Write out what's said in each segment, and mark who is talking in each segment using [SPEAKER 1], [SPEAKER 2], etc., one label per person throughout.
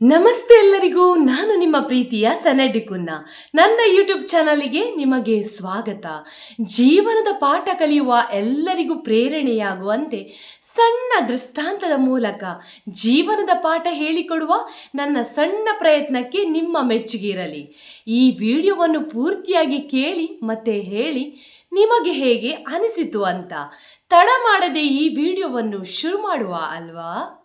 [SPEAKER 1] ನಮಸ್ತೆ ಎಲ್ಲರಿಗೂ, ನಾನು ನಿಮ್ಮ ಪ್ರೀತಿಯ ಸನಡಿ ಕುನ್ನ. ನನ್ನ ಯೂಟ್ಯೂಬ್ ಚಾನಲಿಗೆ ನಿಮಗೆ ಸ್ವಾಗತ. ಜೀವನದ ಪಾಠ ಕಲಿಯುವ ಎಲ್ಲರಿಗೂ ಪ್ರೇರಣೆಯಾಗುವಂತೆ ಸಣ್ಣ ದೃಷ್ಟಾಂತದ ಮೂಲಕ ಜೀವನದ ಪಾಠ ಹೇಳಿಕೊಡುವ ನನ್ನ ಸಣ್ಣ ಪ್ರಯತ್ನಕ್ಕೆ ನಿಮ್ಮ ಮೆಚ್ಚುಗೆ ಇರಲಿ ಈ ವಿಡಿಯೋವನ್ನು ಪೂರ್ತಿಯಾಗಿ ಕೇಳಿ ಮತ್ತೆ ಹೇಳಿ ನಿಮಗೆ ಹೇಗೆ ಅನಿಸಿತು ಅಂತ. ತಡ ಮಾಡದೆ ಈ ವಿಡಿಯೋವನ್ನು ಶುರು ಮಾಡುವ ಅಲ್ವಾ?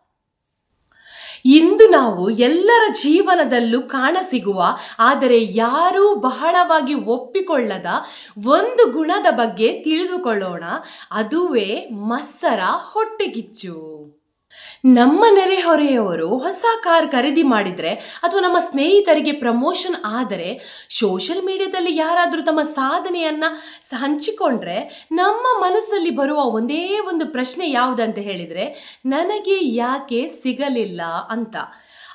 [SPEAKER 1] ಇಂದು ನಾವು ಎಲ್ಲರ ಜೀವನದಲ್ಲೂ ಕಾಣಸಿಗುವ, ಆದರೆ ಯಾರೂ ಬಹಳವಾಗಿ ಒಪ್ಪಿಕೊಳ್ಳದ ಒಂದು ಗುಣದ ಬಗ್ಗೆ ತಿಳಿದುಕೊಳ್ಳೋಣ. ಅದುವೇ ಮತ್ಸರ ಹೊಟ್ಟೆಗಿಚ್ಚು ನಮ್ಮ ನೆರೆಹೊರೆಯವರು ಹೊಸ ಕಾರ್ ಖರೀದಿ ಮಾಡಿದರೆ ಅಥವಾ ನಮ್ಮ ಸ್ನೇಹಿತರಿಗೆ ಪ್ರಮೋಷನ್ ಆದರೆ ಸೋಷಲ್ ಮೀಡಿಯಾದಲ್ಲಿ ಯಾರಾದರೂ ತಮ್ಮ ಸಾಧನೆಯನ್ನು ಹಂಚಿಕೊಂಡ್ರೆ ನಮ್ಮ ಮನಸ್ಸಲ್ಲಿ ಬರುವ ಒಂದೇ ಒಂದು ಪ್ರಶ್ನೆ ಯಾವುದಂತ ಹೇಳಿದರೆ, ನನಗೆ ಯಾಕೆ ಸಿಗಲಿಲ್ಲ ಅಂತ.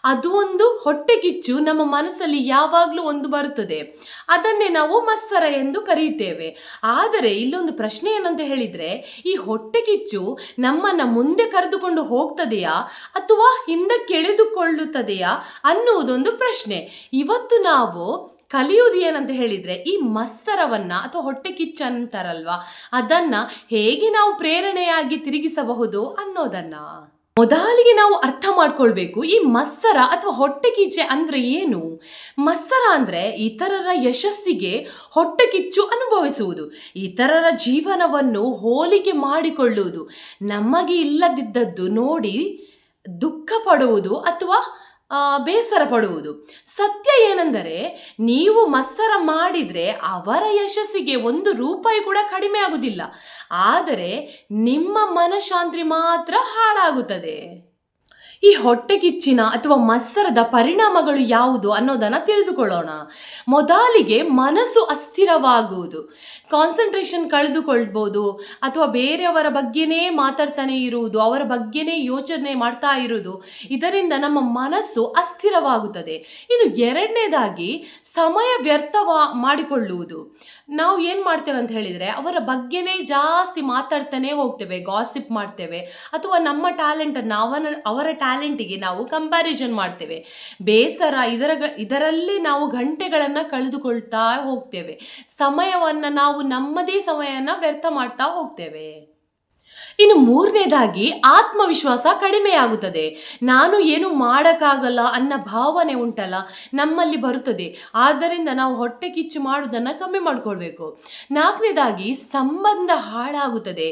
[SPEAKER 1] ಅದು ಒಂದು ಹೊಟ್ಟೆಕಿಚ್ಚು. ನಮ್ಮ ಮನಸ್ಸಲ್ಲಿ ಯಾವಾಗಲೂ ಒಂದು ಬರುತ್ತದೆ. ಅದನ್ನೇ ನಾವು ಮತ್ಸರ ಎಂದು ಕರೆಯುತ್ತೇವೆ ಆದರೆ ಇಲ್ಲೊಂದು ಪ್ರಶ್ನೆ ಏನಂತ ಹೇಳಿದರೆ, ಈ ಹೊಟ್ಟೆಕಿಚ್ಚು ನಮ್ಮನ್ನು ಮುಂದೆ ಕರೆದುಕೊಂಡು ಹೋಗ್ತದೆಯಾ ಅಥವಾ ಹಿಂದಕ್ಕೆಳೆದುಕೊಳ್ಳುತ್ತದೆಯಾ ಅನ್ನುವುದೊಂದು ಪ್ರಶ್ನೆ. ಇವತ್ತು ನಾವು ಕಲಿಯುವುದು ಏನಂತ ಹೇಳಿದರೆ, ಈ ಮತ್ಸರವನ್ನು ಅಥವಾ ಹೊಟ್ಟೆ ಕಿಚ್ಚ ಅಂತಾರಲ್ವಾ ಅದನ್ನ ಹೇಗೆ ನಾವು ಪ್ರೇರಣೆಯಾಗಿ ತಿರುಗಿಸಬಹುದು ಅನ್ನೋದನ್ನ. ಮೊದಲಿಗೆ ನಾವು ಅರ್ಥ ಮಾಡ್ಕೊಳ್ಬೇಕು, ಈ ಮತ್ಸರ ಅಥವಾ ಹೊಟ್ಟೆ ಕಿಚ್ಚೆ ಅಂದ್ರೆ ಏನು? ಮತ್ಸರ ಅಂದ್ರೆ ಇತರರ ಯಶಸ್ಸಿಗೆ ಹೊಟ್ಟೆ ಕಿಚ್ಚು ಅನುಭವಿಸುವುದು, ಇತರರ ಜೀವನವನ್ನು ಹೋಲಿಕೆ ಮಾಡಿಕೊಳ್ಳುವುದು, ನಮಗೆ ಇಲ್ಲದಿದ್ದದ್ದು ನೋಡಿ ದುಃಖ ಪಡುವುದು ಅಥವಾ ಬೇಸರ ಪಡುವುದು. ಸತ್ಯ ಏನೆಂದರೆ ನೀವು ಮತ್ಸರ ಮಾಡಿದರೆ ಅವರ ಯಶಸ್ಸಿಗೆ ಒಂದು ರೂಪಾಯಿ ಕೂಡ ಕಡಿಮೆ ಆಗುವುದಿಲ್ಲ. ಆದರೆ ನಿಮ್ಮ ಮನಃಶಾಂತಿ ಮಾತ್ರ ಹಾಳಾಗುತ್ತದೆ. ಈ ಹೊಟ್ಟೆಕಿಚ್ಚಿನ ಅಥವಾ ಮಸರದ ಪರಿಣಾಮಗಳು ಯಾವುದು ಅನ್ನೋದನ್ನು ತಿಳಿದುಕೊಳ್ಳೋಣ. ಮೊದಲಿಗೆ ಮನಸ್ಸು ಅಸ್ಥಿರವಾಗುವುದು. ಕಾನ್ಸಂಟ್ರೇಷನ್ ಕಳೆದುಕೊಳ್ಬೋದು ಅಥವಾ ಬೇರೆಯವರ ಬಗ್ಗೆನೇ ಮಾತಾಡ್ತಾನೆ ಇರುವುದು, ಅವರ ಬಗ್ಗೆನೇ ಯೋಚನೆ ಮಾಡ್ತಾ ಇರುವುದು, ಇದರಿಂದ ನಮ್ಮ ಮನಸ್ಸು ಅಸ್ಥಿರವಾಗುತ್ತದೆ. ಇನ್ನು ಎರಡನೇದಾಗಿ ಸಮಯ ವ್ಯರ್ಥವಾ ಮಾಡಿಕೊಳ್ಳುವುದು. ನಾವು ಏನು ಮಾಡ್ತೇವೆ ಅಂತ ಹೇಳಿದರೆ, ಅವರ ಬಗ್ಗೆನೇ ಜಾಸ್ತಿ ಮಾತಾಡ್ತಾನೆ ಹೋಗ್ತೇವೆ ಗಾಸಿಪ್ ಮಾಡ್ತೇವೆ, ಅಥವಾ ನಮ್ಮ ಟ್ಯಾಲೆಂಟನ್ನು ಅವನ, ಅವರ ಟ್ಯಾಲೆಂಟಿಗೆ ನಾವು ಕಂಪ್ಯಾರಿಸನ್ ಮಾಡ್ತೇವೆ. ಬೇಸರ ಇದರ ಇದರಲ್ಲಿ ನಾವು ಗಂಟೆಗಳನ್ನು ಕಳೆದುಕೊಳ್ತಾ ಹೋಗ್ತೇವೆ. ಸಮಯವನ್ನು ನಾವು ನಮ್ಮದೇ ಸಮಯನ ವ್ಯರ್ಥ ಮಾಡ್ತಾ ಹೋಗ್ತೇವೆ. ಇನ್ನು ಮೂರನೇದಾಗಿ ಆತ್ಮವಿಶ್ವಾಸ ಕಡಿಮೆಯಾಗುತ್ತದೆ. ನಾನು ಏನು ಮಾಡೋಕ್ಕಾಗಲ್ಲ ಅನ್ನೋ ಭಾವನೆ ಉಂಟಲ್ಲ, ನಮ್ಮಲ್ಲಿ ಬರುತ್ತದೆ. ಆದ್ದರಿಂದ ನಾವು ಹೊಟ್ಟೆ ಕಿಚ್ಚು ಮಾಡೋದನ್ನು ಕಮ್ಮಿ ಮಾಡ್ಕೊಳ್ಬೇಕು. ನಾಲ್ಕನೇದಾಗಿ ಸಂಬಂಧ ಹಾಳಾಗುತ್ತದೆ.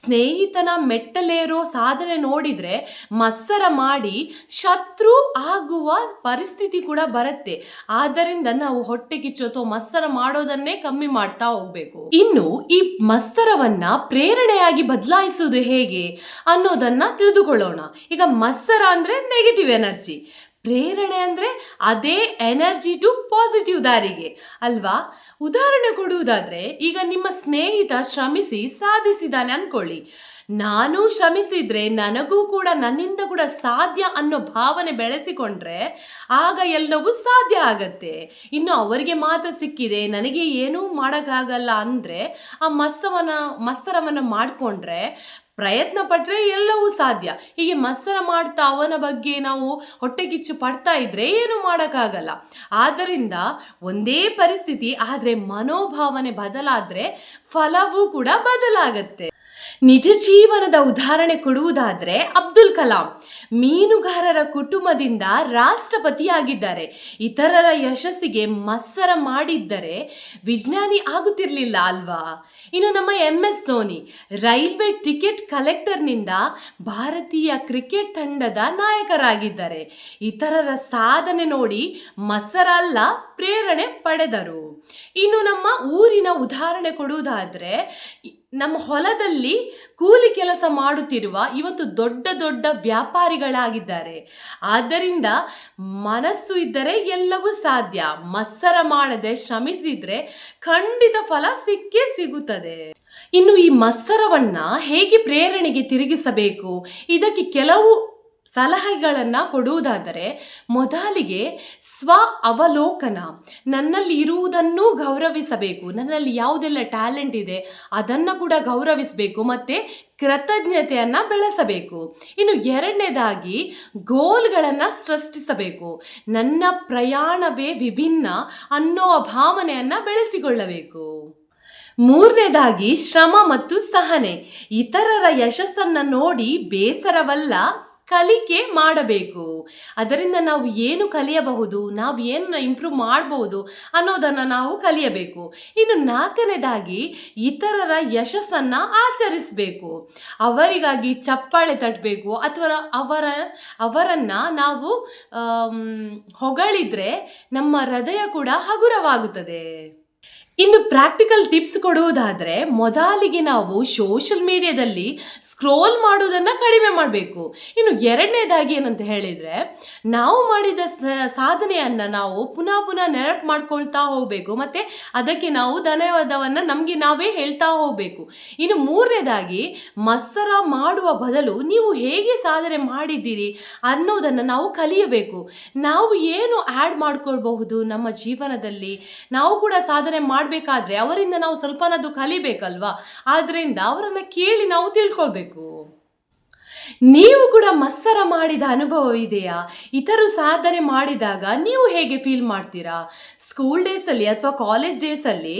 [SPEAKER 1] ಸ್ನೇಹಿತನ ಮೆಟ್ಟಲೇರೋ ಸಾಧನೆ ನೋಡಿದರೆ ಮತ್ಸರ ಮಾಡಿ ಶತ್ರು ಆಗುವ ಪರಿಸ್ಥಿತಿ ಕೂಡ ಬರುತ್ತೆ. ಆದ್ದರಿಂದ ನಾವು ಹೊಟ್ಟೆ ಕಿಚ್ಚು ಅಥವಾ ಮತ್ಸರ ಮಾಡೋದನ್ನೇ ಕಮ್ಮಿ ಮಾಡ್ತಾ ಹೋಗ್ಬೇಕು. ಇನ್ನು ಈ ಮತ್ಸರವನ್ನ ಪ್ರೇರಣೆಯಾಗಿ ಬದಲಾಯಿಸುವುದು ಹೇಗೆ ಅನ್ನೋದನ್ನ ತಿಳಿದುಕೊಳ್ಳೋಣ. ಈಗ ಮಸ್ಸರ ಅಂದ್ರೆ ನೆಗೆಟಿವ್ ಎನರ್ಜಿ ಪ್ರೇರಣೆ ಅಂದರೆ ಅದೇ ಎನರ್ಜಿ ಟು ಪಾಸಿಟಿವ್ ದಾರಿಗೆ. ಅಲ್ವಾ? ಉದಾಹರಣೆ ಕೊಡುವುದಾದರೆ, ಈಗ ನಿಮ್ಮ ಸ್ನೇಹಿತ ಶ್ರಮಿಸಿ ಸಾಧಿಸಿದ್ದಾನೆ ಅಂದ್ಕೊಳ್ಳಿ ನಾನು ಶ್ರಮಿಸಿದ್ರೆ ನನಗೂ ಕೂಡ ನನ್ನಿಂದ ಕೂಡ ಸಾಧ್ಯ ಅನ್ನೋ ಭಾವನೆ ಬೆಳೆಸಿಕೊಂಡ್ರೆ ಆಗ ಎಲ್ಲವೂ ಸಾಧ್ಯ ಆಗತ್ತೆ. ಇನ್ನು ಅವರಿಗೆ ಮಾತ್ರ ಸಿಕ್ಕಿದೆ, ನನಗೆ ಏನೂ ಮಾಡೋಕ್ಕಾಗಲ್ಲ ಅಂದರೆ ಆ ಮಸ್ಸವನ ಮತ್ಸರವನ್ನು ಮಾಡಿಕೊಂಡ್ರೆ ಪ್ರಯತ್ನ ಪಟ್ಟರೆ ಎಲ್ಲವೂ ಸಾಧ್ಯ. ಹೀಗೆ ಮತ್ಸರ ಮಾಡ್ತಾ ಅವನ ಬಗ್ಗೆ ನಾವು ಹೊಟ್ಟೆಕಿಚ್ಚು ಪಡ್ತಾ ಇದ್ರೆ ಏನು ಮಾಡೋಕ್ಕಾಗಲ್ಲ. ಆದ್ದರಿಂದ ಒಂದೇ ಪರಿಸ್ಥಿತಿ, ಆದರೆ ಮನೋಭಾವನೆ ಬದಲಾದರೆ ಫಲವೂ ಕೂಡ ಬದಲಾಗತ್ತೆ. ನಿಜ ಜೀವನದ ಉದಾಹರಣೆ ಕೊಡುವುದಾದರೆ ಅಬ್ದುಲ್ ಕಲಾಂ. ಮೀನುಗಾರರ ಕುಟುಂಬದಿಂದ ರಾಷ್ಟ್ರಪತಿಯಾಗಿದ್ದಾರೆ. ಇತರರ ಯಶಸ್ಸಿಗೆ ಮಸರ ಮಾಡಿದ್ದರೆ ವಿಜ್ಞಾನಿ ಆಗುತ್ತಿರಲಿಲ್ಲ ಅಲ್ವಾ? ಇನ್ನು ನಮ್ಮ M S Dhoni, railway ticket ಕಲೆಕ್ಟರ್ನಿಂದ ಭಾರತೀಯ ಕ್ರಿಕೆಟ್ ತಂಡದ ನಾಯಕರಾಗಿದ್ದಾರೆ. ಇತರರ ಸಾಧನೆ ನೋಡಿ ಮತ್ಸರ ಅಲ್ಲ, ಪ್ರೇರಣೆ ಪಡೆದರು. ಇನ್ನು ನಮ್ಮ ಊರಿನ ಉದಾಹರಣೆ ಕೊಡುವುದಾದರೆ ನಮ್ಮ ಹೊಲದಲ್ಲಿ ಕೂಲಿ ಕೆಲಸ ಮಾಡುತ್ತಿರುವ ಇವತ್ತು ದೊಡ್ಡ ದೊಡ್ಡ ವ್ಯಾಪಾರಿಗಳಾಗಿದ್ದಾರೆ. ಆದ್ದರಿಂದ ಮನಸ್ಸು ಇದ್ದರೆ ಎಲ್ಲವೂ ಸಾಧ್ಯ. ಮತ್ಸರ ಮಾಡದೆ ಶ್ರಮಿಸಿದ್ರೆ ಖಂಡಿತ ಫಲ ಸಿಕ್ಕೇ ಸಿಗುತ್ತದೆ. ಇನ್ನು ಈ ಮಸ್ಸರವನ್ನ ಹೇಗೆ ಪ್ರೇರಣೆಗೆ ತಿರುಗಿಸಬೇಕು? ಇದಕ್ಕೆ ಕೆಲವು ಸಲಹೆಗಳನ್ನು ಕೊಡುವುದಾದರೆ ಮೊದಲಿಗೆ ಸ್ವ ಅವಲೋಕನ, ನನ್ನಲ್ಲಿ ಇರುವುದನ್ನು ಗೌರವಿಸಬೇಕು, ನನ್ನಲ್ಲಿ ಯಾವುದೆಲ್ಲ ಟ್ಯಾಲೆಂಟ್ ಇದೆ ಅದನ್ನು ಕೂಡ ಗೌರವಿಸಬೇಕು ಮತ್ತು ಕೃತಜ್ಞತೆಯನ್ನು ಬೆಳೆಸಬೇಕು. ಇನ್ನು ಎರಡನೇದಾಗಿ ಗೋಲ್ಗಳನ್ನು ಸೃಷ್ಟಿಸಬೇಕು, ನನ್ನ ಪ್ರಯಾಣವೇ ವಿಭಿನ್ನ ಅನ್ನೋ ಭಾವನೆಯನ್ನು ಬೆಳೆಸಿಕೊಳ್ಳಬೇಕು. ಮೂರನೇದಾಗಿ ಶ್ರಮ ಮತ್ತು ಸಹನೆ, ಇತರರ ಯಶಸ್ಸನ್ನು ನೋಡಿ ಬೇಸರವಲ್ಲ ಕಲಿಕೆ ಮಾಡಬೇಕು. ಅದರಿಂದ ನಾವು ಏನು ಕಲಿಯಬಹುದು, ನಾವು ಏನು ಇಂಪ್ರೂವ್ ಮಾಡಬಹುದು ಅನ್ನೋದನ್ನು ನಾವು ಕಲಿಯಬೇಕು. ಇನ್ನು ನಾಲ್ಕನೇದಾಗಿ ಇತರರ ಯಶಸ್ಸನ್ನು ಆಚರಿಸಬೇಕು. ಅವರಿಗಾಗಿ ಚಪ್ಪಾಳೆ ತಟ್ಟಬೇಕು ಅಥವಾ ಅವರ, ಅವರನ್ನು ನಾವು ಹೊಗಳಿದ್ರೆ ನಮ್ಮ ಹೃದಯ ಕೂಡ ಹಗುರವಾಗುತ್ತದೆ. ಇನ್ನು ಪ್ರಾಕ್ಟಿಕಲ್ ಟಿಪ್ಸ್ ಕೊಡುವುದಾದರೆ ಮೊದಲಿಗೆ ನಾವು ಸೋಷಲ್ ಮೀಡಿಯಾದಲ್ಲಿ ಸ್ಕ್ರೋಲ್ ಮಾಡುವುದನ್ನು ಕಡಿಮೆ ಮಾಡಬೇಕು. ಇನ್ನು ಎರಡನೇದಾಗಿ ಏನಂತ ಹೇಳಿದರೆ ನಾವು ಮಾಡಿದ ಸಾಧನೆಯನ್ನ ನಾವು ಪುನಃ ಪುನಃ ನೆನಪು ಮಾಡ್ಕೊಳ್ತಾ ಹೋಗಬೇಕು. ಮತ್ತು ಅದಕ್ಕೆ ನಾವು ಧನ್ಯವಾದವನ್ನು ನಮಗೆ ನಾವೇ ಹೇಳ್ತಾ ಹೋಗಬೇಕು. ಇನ್ನು ಮೂರನೇದಾಗಿ ಮತ್ಸರ ಮಾಡುವ ಬದಲು ನೀವು ಹೇಗೆ ಸಾಧನೆ ಮಾಡಿದ್ದೀರಿ ಅನ್ನೋದನ್ನು ನಾವು ಕಲಿಯಬೇಕು. ನಾವು ಏನು ಆ್ಯಡ್ ಮಾಡ್ಕೊಳ್ಬಹುದು ನಮ್ಮ ಜೀವನದಲ್ಲಿ? ನಾವು ಕೂಡ ಸಾಧನೆ ಮಾಡಬೇಕಾದ್ರೆ ಅವರಿಂದ ನಾವು ಸ್ವಲ್ಪನಾದ್ರೂ ಕಲಿಬೇಕಲ್ವಾ? ಆದ್ದರಿಂದ ಅವರನ್ನು ಕೇಳಿ ನಾವು ತಿಳ್ಕೊಳ್ಬೇಕು. ನೀವು ಕೂಡ ಮತ್ಸರ ಮಾಡಿದ ಅನುಭವ ಇದೆಯಾ ಇತರು ಸಾಧನೆ ಮಾಡಿದಾಗ ನೀವು ಹೇಗೆ ಫೀಲ್ ಮಾಡ್ತೀರಾ? ಸ್ಕೂಲ್ ಡೇಸಲ್ಲಿ ಅಥವಾ ಕಾಲೇಜ್ ಡೇಸಲ್ಲಿ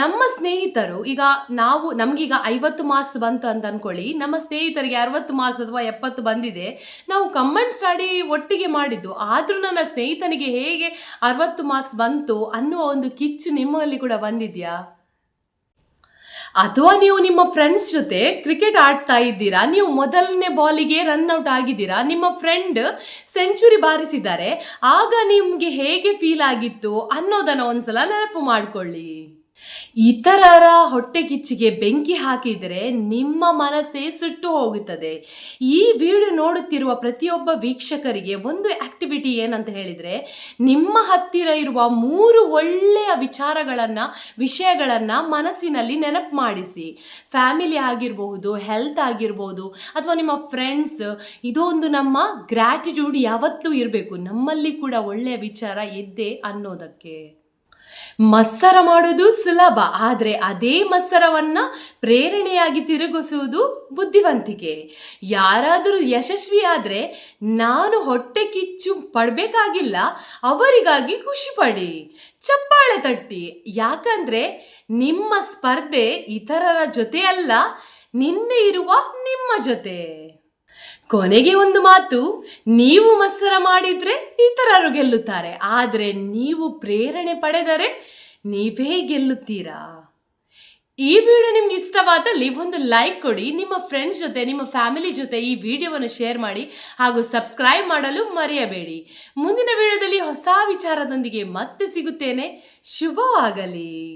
[SPEAKER 1] ನಮ್ಮ ಸ್ನೇಹಿತರು, ಈಗ ನಾವು ನಮಗೀಗ ಐವತ್ತು ಮಾರ್ಕ್ಸ್ ಬಂತು ಅಂತ ಅಂದ್ಕೊಳ್ಳಿ ನಮ್ಮ ಸ್ನೇಹಿತರಿಗೆ ಅರವತ್ತು ಮಾರ್ಕ್ಸ್ ಅಥವಾ ಎಪ್ಪತ್ತು ಬಂದಿದೆ, ನಾವು ಕಮ್ಮನ್ ಸ್ಟಡಿ ಒಟ್ಟಿಗೆ ಮಾಡಿದ್ದು. ಆದರೂ ನನ್ನ ಸ್ನೇಹಿತನಿಗೆ ಹೇಗೆ ಅರವತ್ತು ಮಾರ್ಕ್ಸ್ ಬಂತು ಅನ್ನುವ ಒಂದು ಕಿಚ್ಚು ನಿಮ್ಮಲ್ಲಿ ಕೂಡ ಬಂದಿದೆಯಾ? ಅಥವಾ ನೀವು ನಿಮ್ಮ ಫ್ರೆಂಡ್ಸ್ ಜೊತೆ ಕ್ರಿಕೆಟ್ ಆಡ್ತಾ ಇದ್ದೀರಾ, ನೀವು ಮೊದಲನೇ ಬಾಲಿಗೆ ರನ್ ಔಟ್ ಆಗಿದ್ದೀರಾ, ನಿಮ್ಮ ಫ್ರೆಂಡ್ ಸೆಂಚುರಿ ಬಾರಿಸಿದ್ದಾರೆ, ಆಗ ನಿಮಗೆ ಹೇಗೆ ಫೀಲ್ ಆಗಿತ್ತು ಅನ್ನೋದನ್ನು ಒಂದ್ಸಲ ನೆನಪು ಮಾಡ್ಕೊಳ್ಳಿ. ಇತರರ ಹೊಟ್ಟೆ ಕಿಚ್ಚಿಗೆ ಬೆಂಕಿ ಹಾಕಿದರೆ ನಿಮ್ಮ ಮನಸ್ಸೇ ಸುಟ್ಟು ಹೋಗುತ್ತದೆ. ಈ ವಿಡಿಯೋ ನೋಡುತ್ತಿರುವ ಪ್ರತಿಯೊಬ್ಬ ವೀಕ್ಷಕರಿಗೆ ಒಂದು ಆಕ್ಟಿವಿಟಿ ಏನಂತ ಹೇಳಿದರೆ, ನಿಮ್ಮ ಹತ್ತಿರ ಇರುವ ಮೂರು ಒಳ್ಳೆಯ ವಿಚಾರಗಳನ್ನು, ವಿಷಯಗಳನ್ನು ಮನಸ್ಸಿನಲ್ಲಿ ನೆನಪು ಮಾಡಿಸಿ. ಫ್ಯಾಮಿಲಿ ಆಗಿರಬಹುದು, ಹೆಲ್ತ್ ಆಗಿರ್ಬೋದು, ಅಥವಾ ನಿಮ್ಮ ಫ್ರೆಂಡ್ಸ್, ಇದೊಂದು ನಮ್ಮ ಗ್ರ್ಯಾಟಿಟ್ಯೂಡ್ ಯಾವತ್ತೂ ಇರಬೇಕು. ನಮ್ಮಲ್ಲಿ ಕೂಡ ಒಳ್ಳೆಯ ವಿಚಾರ ಇದ್ದೆ ಅನ್ನೋದಕ್ಕೆ. ಮತ್ಸರ ಮಾಡೋದು ಸುಲಭ, ಆದರೆ ಅದೇ ಮತ್ಸರವನ್ನ ಪ್ರೇರಣೆಯಾಗಿ ತಿರುಗಿಸುವುದು ಬುದ್ಧಿವಂತಿಕೆ. ಯಾರಾದರೂ ಯಶಸ್ವಿ ಆದರೆ ನಾನು ಹೊಟ್ಟೆ ಕಿಚ್ಚು ಪಡಬೇಕಾಗಿಲ್ಲ, ಅವರಿಗಾಗಿ ಖುಷಿಪಡಿ ಚಪ್ಪಾಳೆ ತಟ್ಟಿ, ಯಾಕಂದ್ರೆ ನಿಮ್ಮ ಸ್ಪರ್ಧೆ ಇತರರ ಜೊತೆ ಅಲ್ಲ ನಿನ್ನೆ ಇರುವ ನಿಮ್ಮ ಜೊತೆ. ಕೊನೆಗೆ ಒಂದು ಮಾತು, ನೀವು ಮತ್ಸರ ಮಾಡಿದರೆ ಇತರರು ಗೆಲ್ಲುತ್ತಾರೆ. ಆದರೆ ನೀವು ಪ್ರೇರಣೆ ಪಡೆದರೆ ನೀವೇ ಗೆಲ್ಲುತ್ತೀರಾ? ಈ ವಿಡಿಯೋ ನಿಮ್ಗೆ ಇಷ್ಟವಾದಲ್ಲಿ ಒಂದು ಲೈಕ್ ಕೊಡಿ, ನಿಮ್ಮ ಫ್ರೆಂಡ್ಸ್ ಜೊತೆ, ನಿಮ್ಮ ಫ್ಯಾಮಿಲಿ ಜೊತೆ ಈ ವಿಡಿಯೋವನ್ನು ಶೇರ್ ಮಾಡಿ ಹಾಗೂ ಸಬ್ಸ್ಕ್ರೈಬ್ ಮಾಡಲು ಮರೆಯಬೇಡಿ. ಮುಂದಿನ ವಿಡಿಯೋದಲ್ಲಿ ಹೊಸ ವಿಚಾರದೊಂದಿಗೆ ಮತ್ತೆ ಸಿಗುತ್ತೇನೆ. ಶುಭವಾಗಲಿ.